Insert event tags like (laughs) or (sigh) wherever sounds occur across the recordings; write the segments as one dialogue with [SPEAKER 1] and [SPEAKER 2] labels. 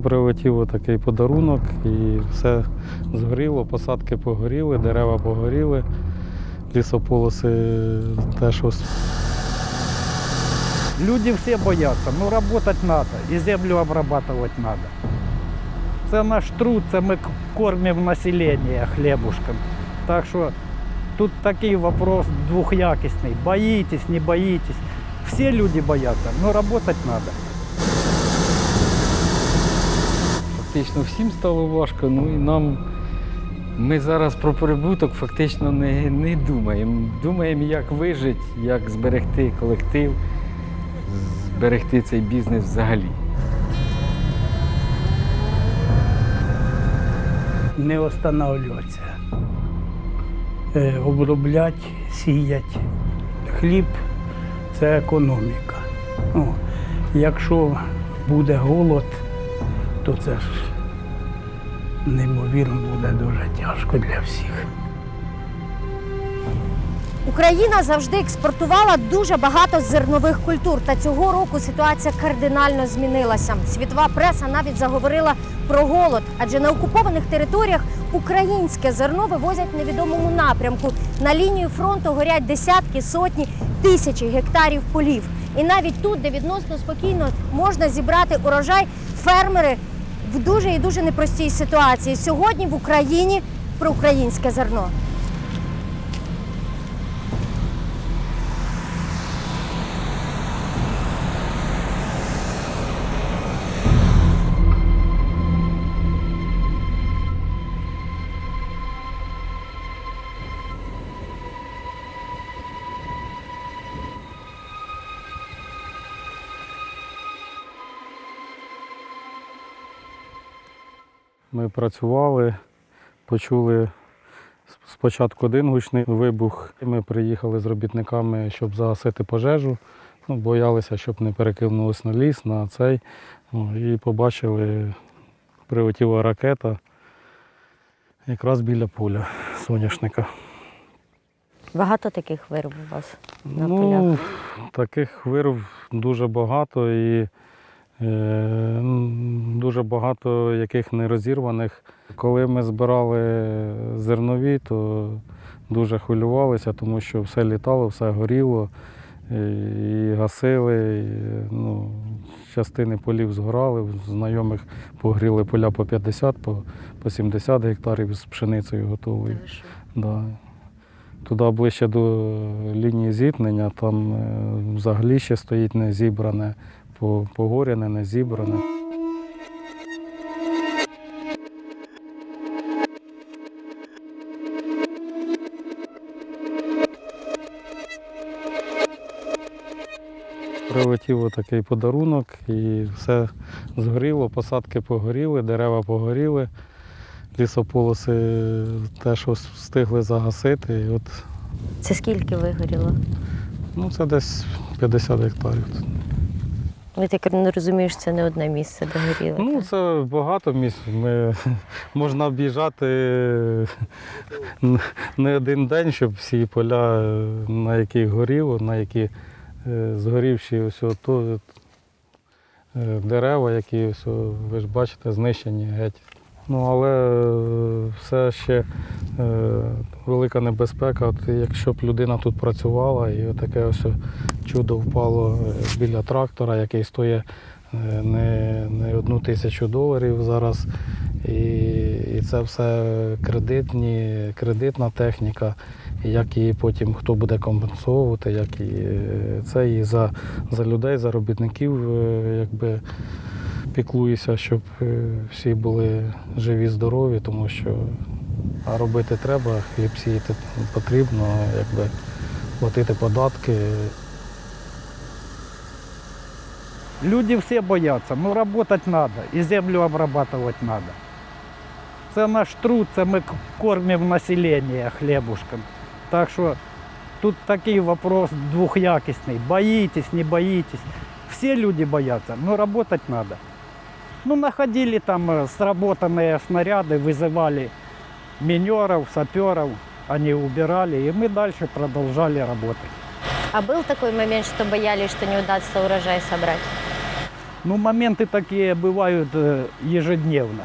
[SPEAKER 1] Прилетів такий подарунок і все згоріло, посадки погоріли, дерева погоріли, лісополоси теж ось
[SPEAKER 2] Люди все боятся, ну работать надо, и землю обрабатывать надо. Це наш труд, це ми кормимо населення хлібушком. Так що тут такий вопрос двохякісний. Боїтесь, не боїтесь. Всі люди бояться, но работать надо.
[SPEAKER 3] Фактично всім стало важко, ну і нам. Ми зараз про прибуток фактично не, не думаємо. Думаємо, як вижити, як зберегти колектив, зберегти цей бізнес взагалі.
[SPEAKER 2] Не останавливатися. Е, Оброблять, сіять. Хліб це економіка. Ну, якщо буде голод, то це ж неймовірно буде дуже тяжко для всіх.
[SPEAKER 4] Україна завжди експортувала дуже багато зернових культур. Та цього року ситуація кардинально змінилася. Світова преса навіть заговорила про голод, адже на окупованих територіях українське зерно вивозять в невідомому напрямку. На лінію фронту горять десятки, сотні, тисячі гектарів полів. І навіть тут, де відносно спокійно можна зібрати урожай, фермери в дуже і дуже непростій ситуації. Сьогодні в Україні про українське зерно.
[SPEAKER 1] Ми працювали, почули спочатку один гучний вибух. Ми приїхали з робітниками, щоб загасити пожежу. Ну, боялися, щоб не перекинулось на ліс, на цей. Ну, і побачили, прилетіла ракета якраз біля поля соняшника.
[SPEAKER 4] Багато таких вирв у вас на
[SPEAKER 1] ну,
[SPEAKER 4] полях.
[SPEAKER 1] таких вирв дуже багато і дуже багато яких не розірваних. Коли ми збирали зернові, то дуже хвилювалися, тому що все літало, все горіло, і, і гасили. І, ну, частини полів згорали, знайомих погріли поля по 50, по, по 70 гектарів з пшеницею готовою. Да. Туди ближче до лінії зіткнення, там е, взагалі ще стоїть не зібране, погоряне, не зібране. Прилетів такий подарунок і все згоріло, посадки погоріли, дерева погоріли, лісополоси теж встигли загасити. І от
[SPEAKER 4] Це скільки вигоріло?
[SPEAKER 1] Ну, це десь 50 гектарів.
[SPEAKER 4] Ви так не розумієш, це не одне місце, де горіло.
[SPEAKER 1] Ну, це багато місць. Ми, (laughs) можна об'їжджати не один день, щоб всі поля, на яких горіло, на які е, згорівші ось ото, е, дерева, які ось, ви ж бачите, знищені геть. Ну, але е, все ще е, велика небезпека. От якщо б людина тут працювала і таке ось чудо впало е, біля трактора, який стоїть не, не одну тисячу доларів зараз. І, і це все кредитні, кредитна техніка. Як її потім хто буде компенсовувати, як е, це і за, за людей, за робітників, якби піклуюся, щоб е, всі були живі, здорові, тому що робити треба, хліб сіяти потрібно, якби платити податки.
[SPEAKER 2] Люди всі бояться, ну работать надо, і землю обрабатывать надо. Це наш труд, це ми кормимо населення хлібушком. Так що тут такий вопрос двохякісний. Боїтесь, не боїтесь. Всі люди бояться, но работать надо. Ну, находили там э, сработанные снаряды, вызывали минеров, саперов, они убирали, и мы дальше продолжали работать.
[SPEAKER 4] А был такой момент, что боялись, что не удастся урожай собрать?
[SPEAKER 2] Ну, моменти такі бувають е, ежедневно.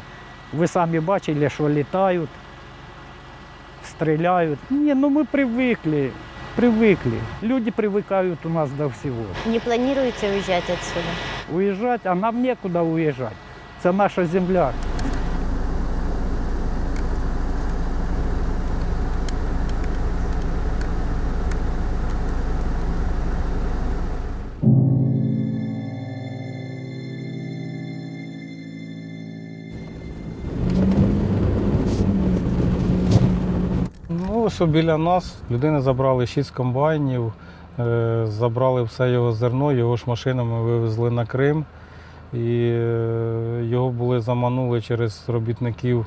[SPEAKER 2] Ви самі бачили, що літають, стріляють. Ні, ну ми привикли, привикли. Люди привикають у нас до всього.
[SPEAKER 4] Не плануєте уїжджати відсюди?
[SPEAKER 2] Уїжджати, а нам нікуди уїжджати. Це наша земля.
[SPEAKER 1] Ну, біля нас людини забрали шість комбайнів, е, забрали все його зерно, його ж машинами вивезли на Крим. І е, його були заманули через робітників,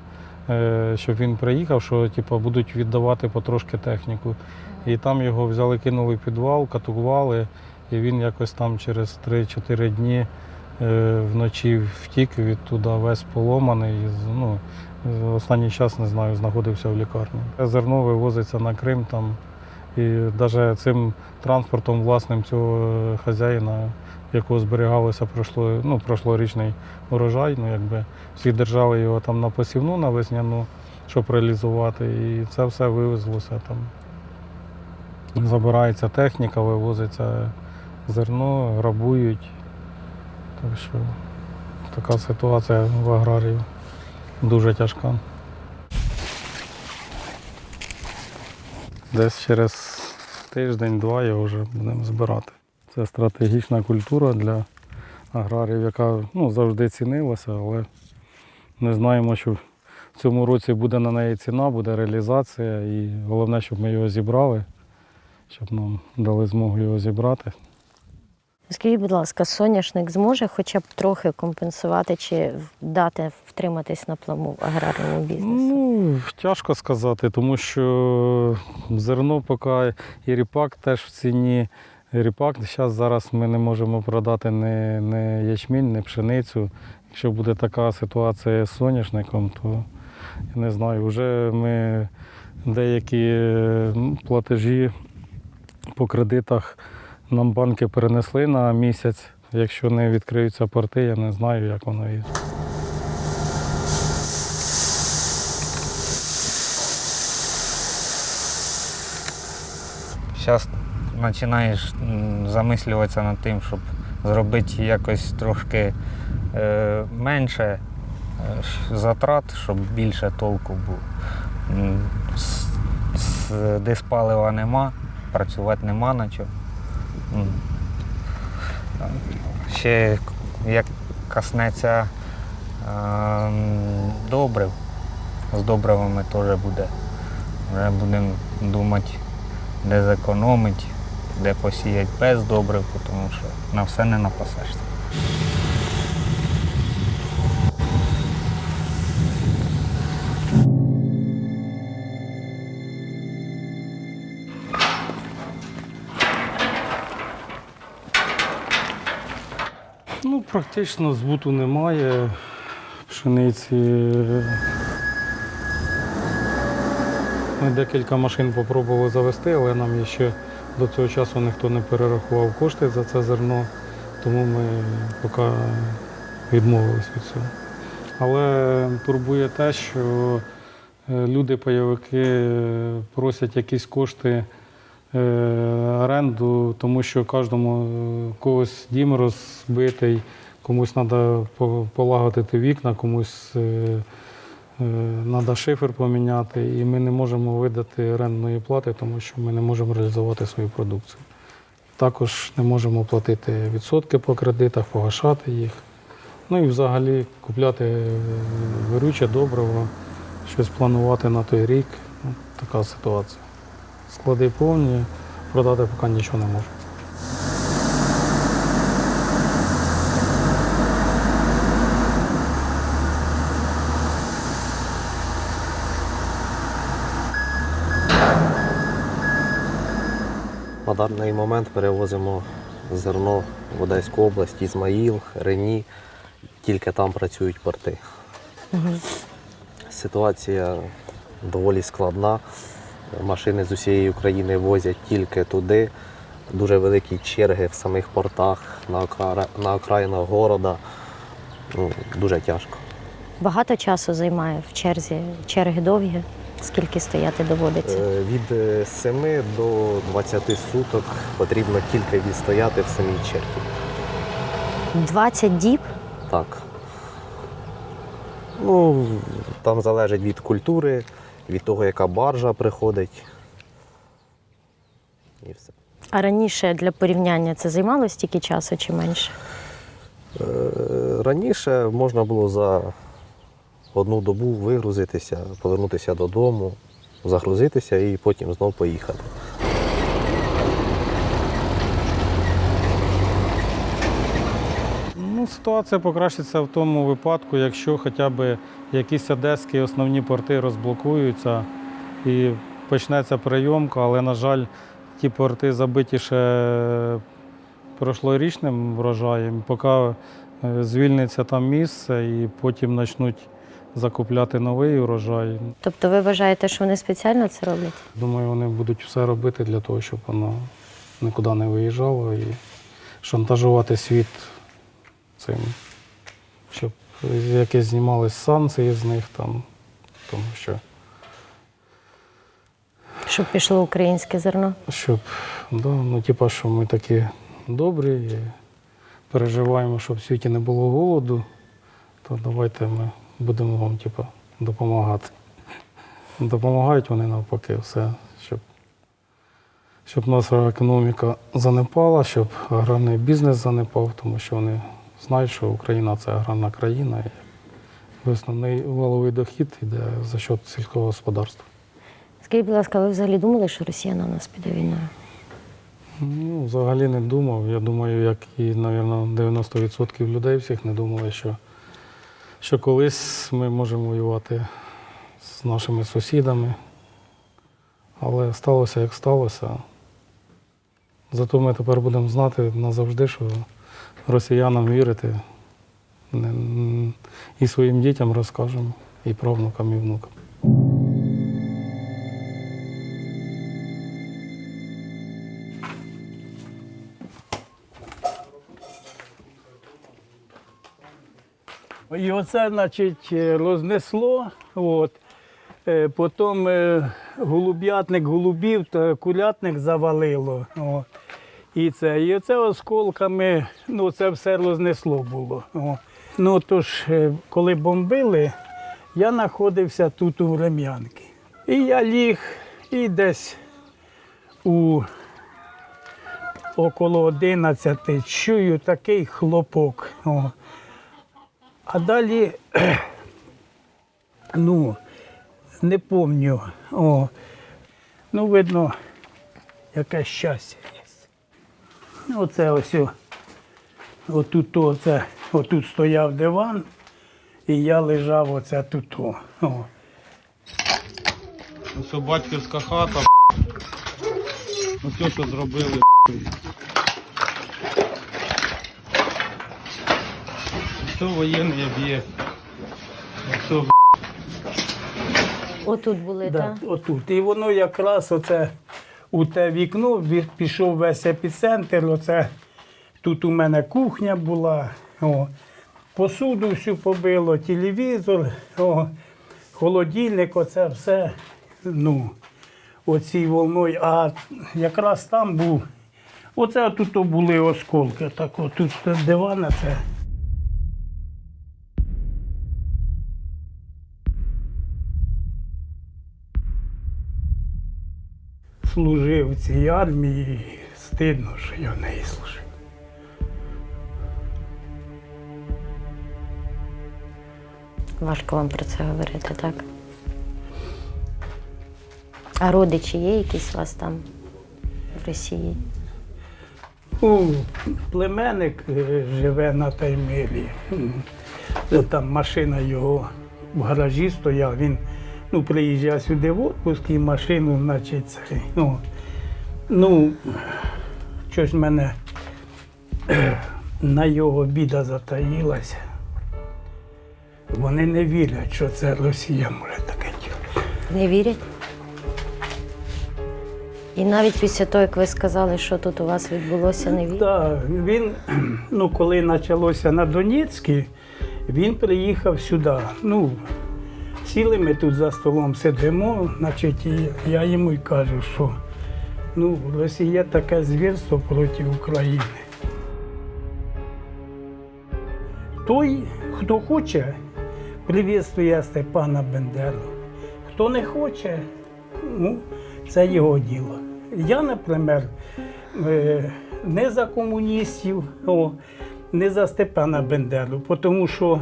[SPEAKER 1] е, щоб він приїхав, що типу, будуть віддавати потрошки техніку. І там його взяли, кинули в підвал, катували, і він якось там через 3-4 дні е, вночі втік відтуди, весь поломаний. Ну, Останній час не знаю, знаходився в лікарні. Зерно вивозиться на Крим там. І навіть цим транспортом власним цього хазяїна, якого зберігалося пройшло, ну, прошлорічний урожай, ну якби всі держали його там на посівну на весняну, щоб реалізувати. І це все вивезлося там. Забирається техніка, вивозиться зерно, грабують. Так що така ситуація в аграрії дуже тяжка. Десь через тиждень-два його вже будемо збирати. Це стратегічна культура для аграріїв, яка ну, завжди цінилася, але не знаємо, що в цьому році буде на неї ціна, буде реалізація. І головне, щоб ми його зібрали, щоб нам дали змогу його зібрати.
[SPEAKER 4] Скажіть, будь ласка, соняшник зможе хоча б трохи компенсувати чи дати втриматись на плаву аграрному бізнесу?
[SPEAKER 1] Ну, тяжко сказати, тому що зерно поки і ріпак теж в ціні. Ріпак зараз зараз ми не можемо продати ні, ні ячмінь, ні пшеницю. Якщо буде така ситуація з соняшником, то я не знаю, вже ми деякі е, платежі по кредитах нам банки перенесли на місяць. Якщо не відкриються порти, я не знаю, як воно є.
[SPEAKER 5] Зараз починаєш замислюватися над тим, щоб зробити якось трошки е, менше е, затрат, щоб більше толку було. С- с- Диспалива нема, працювати нема на чому. Ще як коснеться е, добрив, з добривами теж буде. Вже будемо думати де зекономити, де посіяти без добрив, тому що на все не напасешся.
[SPEAKER 1] Ну, практично збуту немає. Пшениці. Ми декілька машин спробували завести, але нам ще до цього часу ніхто не перерахував кошти за це зерно, тому ми поки відмовились від цього. Але турбує те, що е, люди-пайовики е, просять якісь кошти е, оренду, тому що кожному когось дім розбитий, комусь треба полагодити вікна, комусь треба шифер поміняти, і ми не можемо видати орендної плати, тому що ми не можемо реалізувати свою продукцію. Також не можемо платити відсотки по кредитах, погашати їх. Ну і взагалі купляти е, вирюче добриво, щось планувати на той рік. Ну, така ситуація. Склади повні, продати поки нічого не можу.
[SPEAKER 6] Даний момент перевозимо зерно в Одеську область, Ізмаїл, Рені. Тільки там працюють порти. Ситуація доволі складна. Машини з усієї України возять тільки туди. дуже великі черги в самих портах, на, окра... на окраїнах города. Ну, дуже тяжко.
[SPEAKER 4] Багато часу займає в черзі, черги довгі. Скільки стояти доводиться?
[SPEAKER 6] Е, Від е, 7 до 20 суток потрібно тільки відстояти в самій черзі.
[SPEAKER 4] 20 діб.
[SPEAKER 6] Так. Ну, там залежить від культури, від того, яка баржа приходить. І все.
[SPEAKER 4] А раніше для порівняння це займало стільки часу чи менше?
[SPEAKER 6] Е, Раніше можна було за одну добу вигрузитися, повернутися додому, загрузитися і потім знову поїхати.
[SPEAKER 1] Ну, ситуація покращиться в тому випадку, якщо хоча б якісь одеські основні порти розблокуються і почнеться прийомка, але, на жаль, ті порти забиті ще прошлорічним врожаєм, поки е, звільниться там місце і потім почнуть закупляти новий урожай.
[SPEAKER 4] Тобто ви вважаєте, що вони спеціально це роблять?
[SPEAKER 1] Думаю, вони будуть все робити для того, щоб воно нікуди не виїжджало і шантажувати світ цим, щоб якісь знімались санкції з них там, тому що
[SPEAKER 4] Щоб пішло українське зерно?
[SPEAKER 1] щоб, да, ну, типа, що ми такі добрі і переживаємо, щоб в світі не було голоду, то давайте ми будемо вам типа, допомагати. Допомагають вони навпаки все, щоб, щоб наша економіка занепала, щоб аграрний бізнес занепав, тому що вони знають, що Україна це аграрна країна. І основний валовий дохід йде за счет сільського господарства.
[SPEAKER 4] Скажіть, будь ласка, ви взагалі думали, що Росія на нас піде війною?
[SPEAKER 1] Ну, взагалі не думав. Я думаю, як і, мабуть, 90% людей всіх не думали, що, що колись ми можемо воювати з нашими сусідами. Але сталося, як сталося. Зато ми тепер будемо знати назавжди, що росіянам вірити і своїм дітям розкажемо, і правнукам, і внукам.
[SPEAKER 7] І оце, значить, е, рознесло. От. Е, Потім е, голуб'ятник голубів та курятник завалило. От. І це, і оце осколками, ну це все рознесло було. О. Ну тож, коли бомбили, я знаходився тут у Врем'янки. І я ліг і десь у около 11 чую такий хлопок. О. А далі, (clears throat) ну, не помню. О, ну, видно, яке щастя є. Ну, Оце ось. Отут, оце, отут стояв диван, і я лежав оце тут. О.
[SPEAKER 1] Ось батьківська хата. Ось що зробили. Це воєнний об'єкт. Ось
[SPEAKER 4] Отут були,
[SPEAKER 7] Да,
[SPEAKER 4] так?
[SPEAKER 7] отут. І воно якраз оце у те вікно ві- пішов весь епіцентр. Оце тут у мене кухня була. О. Посуду всю побило, телевізор, о, холодильник, оце все. Ну, оцій волною. А якраз там був. Оце тут були осколки. Так, отут дивана це. Служив в цій армії, стидно, що я в неї служив.
[SPEAKER 4] Важко вам про це говорити, так? А родичі є якісь у вас там в Росії?
[SPEAKER 7] Ну, племенник е, живе на. Е, Там машина його в гаражі стояла. Він ну, приїжджає сюди в отпуск і машину, значить, це. Ну, ну щось мене (clears throat) на його біда затаїлася. Вони не вірять, що це Росія може таке діло.
[SPEAKER 4] Не вірять? І навіть після того, як ви сказали, що тут у вас відбулося, не вірю.
[SPEAKER 7] Так, він, ну, коли почалося на Донецькій, він приїхав сюди. Ну, сіли ми тут за столом сидимо, значить, і я йому й кажу, що ну, Росія таке звірство проти України. Той, хто хоче, привітствує Степана Бендеру. Хто не хоче, ну, це його діло. Я, наприклад, е, не за комуністів, не за Степана Бендеру, тому що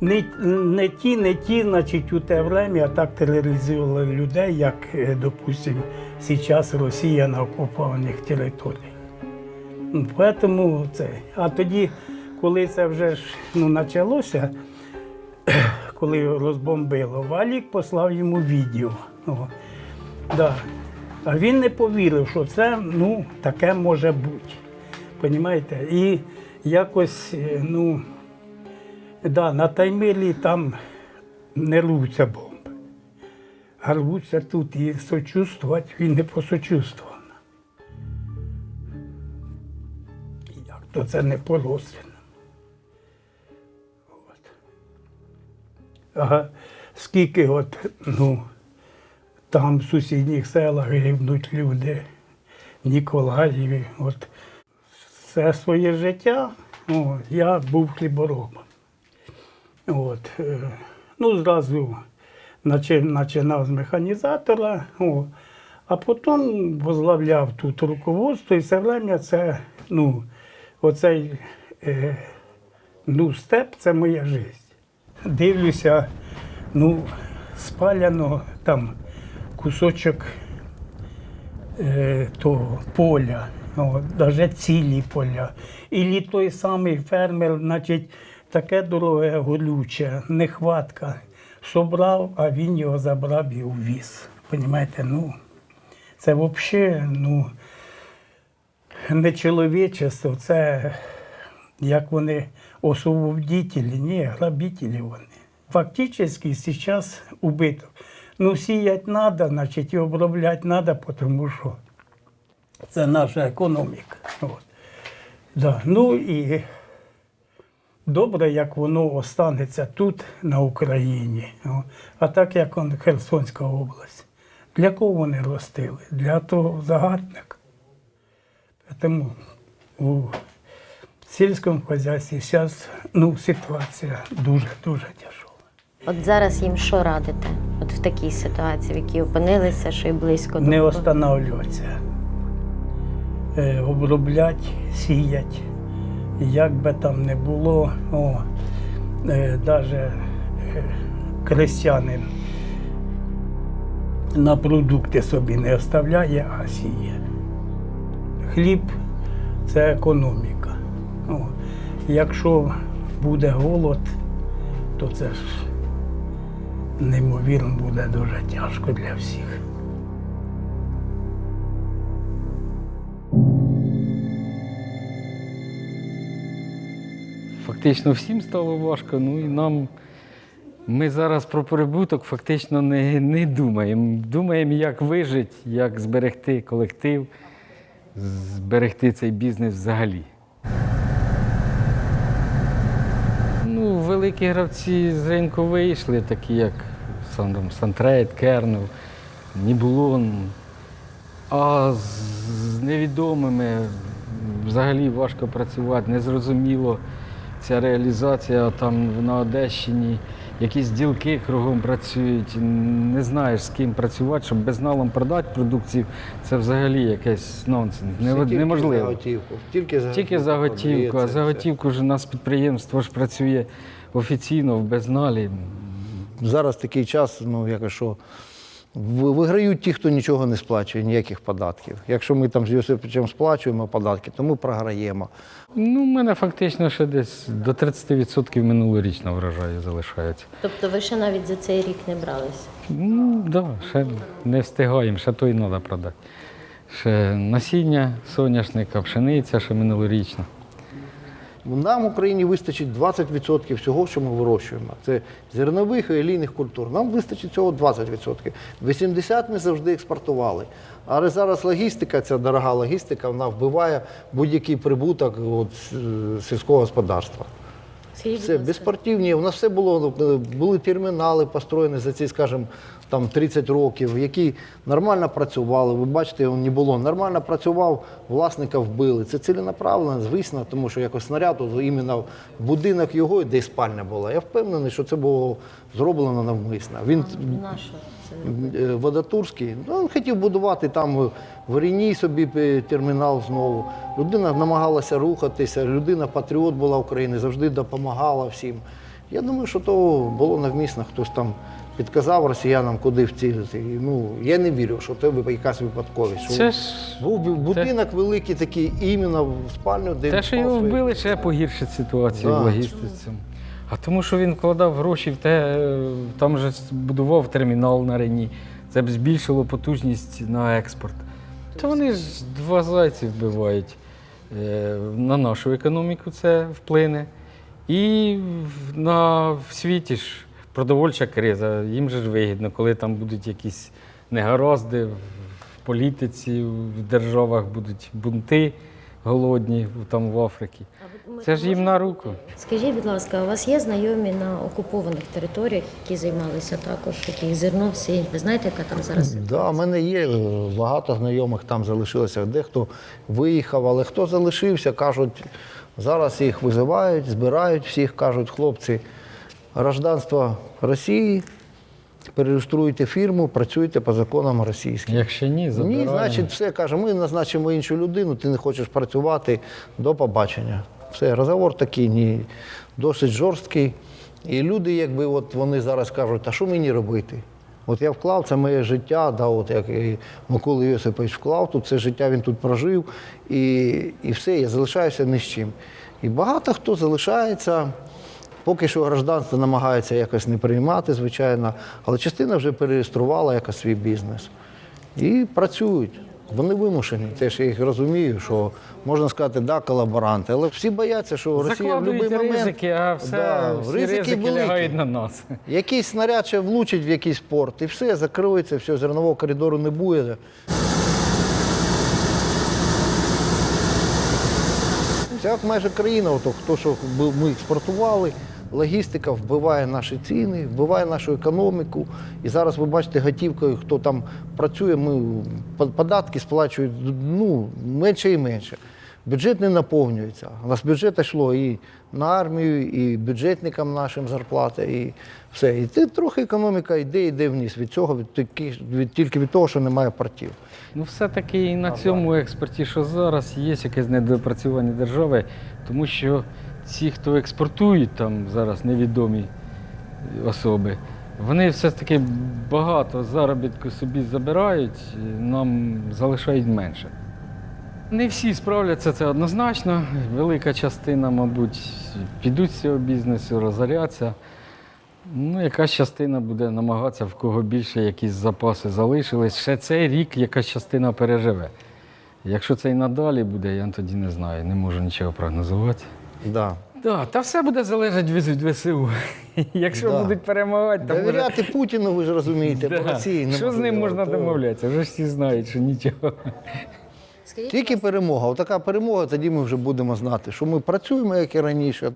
[SPEAKER 7] не, не ті, не ті, значить, у те время так тероризували людей, як, е, допустимо, зараз Росія на окупованих територіях. Ну, Поэтому це. А тоді, коли це вже ну, почалося, (coughs) коли розбомбило, Валік послав йому відео. О, да. А він не повірив, що це ну, таке може бути. Понімаєте? І якось, е, ну, да, на Таймирі там не рвуться бомби. А рвуться тут і сочувствувати він не посочувствував. Як то це не. От. Ага, скільки от, ну, там в сусідніх селах гибнуть люди, Ніколаєві. От. Все своє життя о, я був хліборобом. От. е, Ну, зразу починав з механізатора, о, а потім возглавляв тут руководство і все время це, ну, оцей е, ну, степ це моя життя. Дивлюся, ну, спаляно там кусочок е, того поля, навіть цілі поля. І той самий фермер, значить, таке дороге голюче, нехватка. Собрав, а він його забрав і увіз. Понімаєте, ну, це взагалі, ну, не чоловічество, це як вони освободителі, ні, грабителі вони. Фактично зараз убиток. Ну, сіяти треба, значить, і обробляти треба, тому що це наша економіка. От. Да. Ну і добре, як воно останеться тут, на Україні. А так як он, Херсонська область. Для кого вони ростили? Для того загадника. Тому у сільському хазяйстві зараз ну, ситуація дуже-дуже тяжка.
[SPEAKER 4] От зараз їм що радите? От в такій ситуації, в якій опинилися, що й близько
[SPEAKER 7] не
[SPEAKER 4] до
[SPEAKER 7] останавливатися. Е, оброблять, сіять. Як би там не було, о, е, навіть е, крестьянин на продукти собі не оставляє, а сіє. Хліб це економіка. О, якщо буде голод, то це ж неймовірно буде дуже тяжко для всіх.
[SPEAKER 3] Фактично всім стало важко. Ну і нам. Ми зараз про прибуток фактично не, не думаємо. Думаємо, як вижити, як зберегти колектив, зберегти цей бізнес взагалі. Ну, великі гравці з ринку вийшли, такі як там Сантрейд, Кернел, Нібулон. А з невідомими взагалі важко працювати, незрозуміло ця реалізація там на Одещині, якісь ділки кругом працюють, не знаєш з ким працювати, щоб безналом продати продукцію, це взагалі якийсь нонсенс. Нево-
[SPEAKER 6] тільки
[SPEAKER 3] Неможливо.
[SPEAKER 6] за готівку. Тільки за
[SPEAKER 3] Тільки за готівку, а за готівку ж у нас підприємство ж працює офіційно в безналі.
[SPEAKER 8] Зараз такий час, ну якось що в- виграють ті, хто нічого не сплачує, ніяких податків. Якщо ми там з Йосиповичем сплачуємо податки, то ми програємо.
[SPEAKER 3] Ну, у мене фактично ще десь до 30% минулорічного врожаю залишається.
[SPEAKER 4] Тобто ви ще навіть за цей рік не бралися?
[SPEAKER 3] Ну, так, да, ще не встигаємо, ще то й треба продати. Ще насіння соняшника, пшениця ще минулорічна.
[SPEAKER 8] Нам в Україні вистачить 20% всього, що ми вирощуємо. Це зернових і олійних культур. Нам вистачить цього 20%. 80% ми завжди експортували. Але зараз логістика, ця дорога логістика, вона вбиває будь-який прибуток от, сільського господарства. Все, безспортивні. У нас все було, були термінали построєні за ці, скажімо, там 30 років, які нормально працювали. Ви бачите, його не було. Нормально працював, власника вбили. Це ціленаправленно, звісно, тому що якось снаряд, іменно в будинок його, де спальня була. Я впевнений, що це було зроблено навмисно. Він е, Водотурський, ну, він хотів будувати там в Оріні собі е, термінал знову. Людина намагалася рухатися, людина патріот була України, завжди допомагала всім. Я думаю, що то було навмисно, хтось там підказав росіянам, куди вцілити. Ну, я не вірю, що це якась випадковість.
[SPEAKER 3] Це ж
[SPEAKER 8] був бу- будинок великий такий, іменно в спальню, де
[SPEAKER 3] те, що його вбили, ще погіршить ситуацію
[SPEAKER 8] Да.
[SPEAKER 3] в логістиці. А тому, що він вкладав гроші в те, е, там же будував термінал на Рені. Це б збільшило потужність на експорт. То вони ж два зайці вбивають. Е, На нашу економіку це вплине. І на в світі ж продовольча криза. Їм же ж вигідно, коли там будуть якісь негаразди в в політиці, в державах будуть бунти голодні там в Африці. Це ж їм на руку.
[SPEAKER 9] Скажіть, будь ласка, у вас є знайомі на окупованих територіях, які займалися також, яких зерно всі? Ви знаєте, яка там зараз?
[SPEAKER 8] Да, у мене є е, багато знайомих там залишилося. Дехто виїхав, але хто залишився, кажуть, зараз їх визивають, збирають всіх, кажуть, хлопці, гражданство Росії, перереєструйте фірму, працюйте по законам російським.
[SPEAKER 3] Якщо ні,
[SPEAKER 8] Ні, значить, все каже, ми назначимо іншу людину, ти не хочеш працювати, до побачення. Все, розговор такий ні, досить жорсткий. І люди, якби от вони зараз кажуть, а що мені робити? От я вклав це моє життя, да, от як і Микола Йосипович вклав тут, це життя він тут прожив, і, і все, я залишаюся ні з чим. І багато хто залишається. Поки що гражданство намагається якось не приймати, звичайно, але частина вже перереєструвала якось свій бізнес. І працюють. Вони вимушені. Теж я їх розумію, що можна сказати, да, колаборанти, але всі бояться, що Росія в будь-який момент
[SPEAKER 3] ризики, а все
[SPEAKER 8] Да,
[SPEAKER 3] всі
[SPEAKER 8] ризики
[SPEAKER 3] ризики,
[SPEAKER 8] великі.
[SPEAKER 3] лягають на нас. (laughs)
[SPEAKER 8] якийсь снаряд ще влучить в якийсь порт, і все, закриється, все, зернового коридору не буде. Як майже країна, ото, хто що ми експортували, логістика вбиває наші ціни, вбиває нашу економіку. І зараз ви бачите готівкою, хто там працює, ми податки сплачують ну, менше і менше. Бюджет не наповнюється. У нас бюджет йшло і на армію, і бюджетникам нашим зарплати, і все. І ти, трохи економіка йде, йде вниз від цього, від, таки- від, тільки від того, що немає портів.
[SPEAKER 3] Ну, все-таки і на цьому експорті, що зараз, є якесь недопрацювання держави, тому що ці, хто експортують там зараз невідомі особи, вони все-таки багато заробітку собі забирають, нам залишають менше. Не всі справляться це однозначно. Велика частина, мабуть, підуть з цього бізнесу, розоряться. Ну, якась частина буде намагатися, в кого більше якісь запаси залишились. Ще цей рік якась частина переживе. Якщо це і надалі буде, я тоді не знаю, не можу нічого прогнозувати.
[SPEAKER 8] Да.
[SPEAKER 3] Да, та все буде залежати від від ВСУ. (laughs) Якщо
[SPEAKER 8] Да.
[SPEAKER 3] будуть перемагати, то може...
[SPEAKER 8] Довіряти Путіну, ви ж розумієте,
[SPEAKER 3] Да. Що з ним можна
[SPEAKER 8] То-
[SPEAKER 3] домовлятися? Вже ж всі знають, що нічого.
[SPEAKER 9] Скажіть,
[SPEAKER 8] Тільки перемога. Отака перемога, тоді ми вже будемо знати, що ми працюємо, як і раніше.